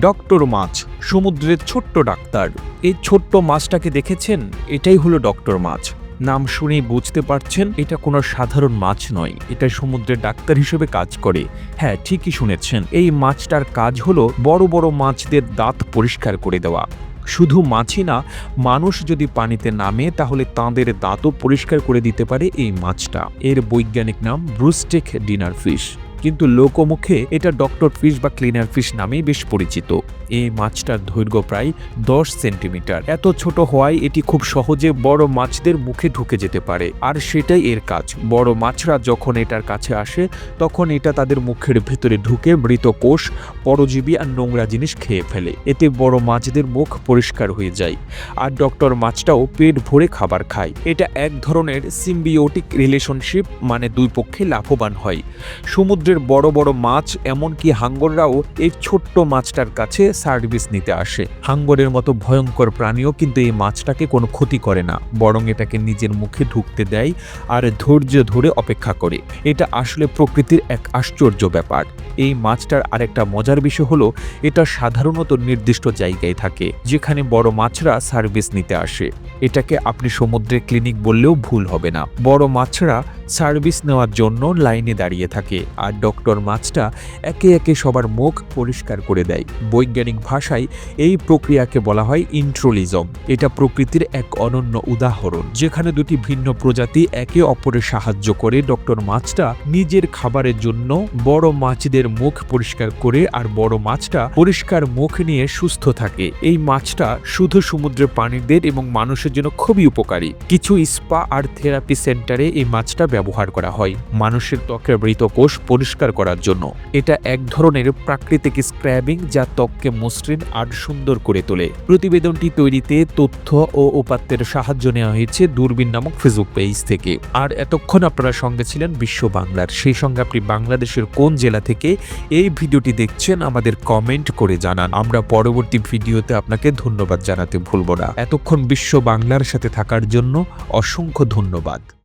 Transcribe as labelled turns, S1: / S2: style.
S1: Doctor মাছ, সমুদ্রের ছোট্ট doctor. এই ছোট্ট মাছটাকে দেখেছেন? এটাই হলো ডক্টর মাছ। নাম শুনেই বুঝতে পারছেন, এটা কোনো সাধারণ মাছ নয়। এটা সমুদ্রের ডাক্তার হিসেবে কাজ করে। হ্যাঁ ঠিকই শুনেছেন। এই মাছটার কাজ হলো বড় বড় মাছদের দাঁত পরিষ্কার করে দেওয়া। শুধু মাছই না, মানুষ যদি পানিতে নামে, তাহলে তাঁদের দাঁতও পরিষ্কার করে দিতে পারে এই মাছটা। এর বৈজ্ঞানিক নাম ব্রুস্টেক ডিনার ফিশ কিন্তু লোকমুখে এটা ডক্টর ফিশ বা ক্লিনার ফিশ নামেই বেশ পরিচিত। এই মাছটার দৈর্ঘ্য প্রায় দশ সেন্টিমিটার। এত ছোট হওয়ায় এটি খুব সহজে বড় মাছদের মুখে ঢুকে যেতে পারে। আর সেটাই এর কাজ। বড় মাছরা যখন এটার কাছে আসে, তখন এটা তাদের মুখের ভেতরে ঢুকে মৃত কোষ, পরজীবী আর নোংরা জিনিস খেয়ে ফেলে। এতে বড় মাছদের মুখ পরিষ্কার হয়ে যায়। আর ডক্টর মাছটাও পেট ভরে খাবার খায়। এটা এক ধরনের সিম্বিওটিক রিলেশনশিপ মানে দুই পক্ষে লাভবান হয়। সমুদ্রের বড় বড় মাছ, এমনকি হাঙ্গররাও এই ছোট্ট মাছটার কাছে সার্ভিস নিতে আসে। হাঙ্গরের মতো ভয়ঙ্কর প্রাণীও কিন্তু এই মাছটাকে কোনো ক্ষতি করে না, বরং এটাকে নিজের মুখে ঢুকতে দেয় আর ধৈর্য ধরে অপেক্ষা করে। এটা আসলে প্রকৃতির এক আশ্চর্য ব্যাপার। এই মাছটার আরেকটা মজার বিষয় হলো, এটা সাধারণত নির্দিষ্ট জায়গায় থাকে, যেখানে বড় মাছরা সার্ভিস নিতে আসে। এটাকে আপনি সমুদ্রে ক্লিনিক বললেও ভুল হবে না। বড় মাছরা সার্ভিস নেওয়ার জন্য লাইনে দাঁড়িয়ে থাকে আর ডক্টর মাছটা একে একে সবার মুখ পরিষ্কার করে দেয়। বৈজ্ঞানিক ভাষায় এই প্রক্রিয়াকে বলা হয় ইন্ট্রোলিজম এটা প্রকৃতির এক অনন্য উদাহরণ, যেখানে দুটি ভিন্ন প্রজাতি একে অপরের সাহায্য করে। ডক্টর মাছটা নিজের খাবারের জন্য বড় মাছদের মুখ পরিষ্কার করে আর বড় মাছটা পরিষ্কার মুখ নিয়ে সুস্থ থাকে। এই মাছটা শুধু সমুদ্রের প্রাণীদের এবং মানুষের জন্য খুবই উপকারী। কিছু স্পা আর থেরাপি সেন্টারে এই মাছটা ব্যবহার করা হয় মানুষের ত্বকের মৃত কোষ পরিষ্কার করার জন্য। এটা এক ধরনের প্রাকৃতিক স্ক্র্যাবিং যা ত্বককে মসৃণ আর সুন্দর করে তোলে। প্রতিবেদনটি তৈরিতে তথ্য ও উপাত্তের সাহায্য নেওয়া হয়েছে দূরবীন নামক ফেসবুক পেজ থেকে। আর এতক্ষণ আপনারা সঙ্গে ছিলেন বিশ্ব বাংলার। সেই সঙ্গে আপনি বাংলাদেশের কোন জেলা থেকে এই ভিডিওটি দেখছেন আমাদের কমেন্ট করে জানান। আমরা পরবর্তী ভিডিওতে আপনাকে ধন্যবাদ জানাতে ভুলব না। এতক্ষণ বিশ্ব বাংলার সাথে থাকার জন্য অসংখ্য ধন্যবাদ।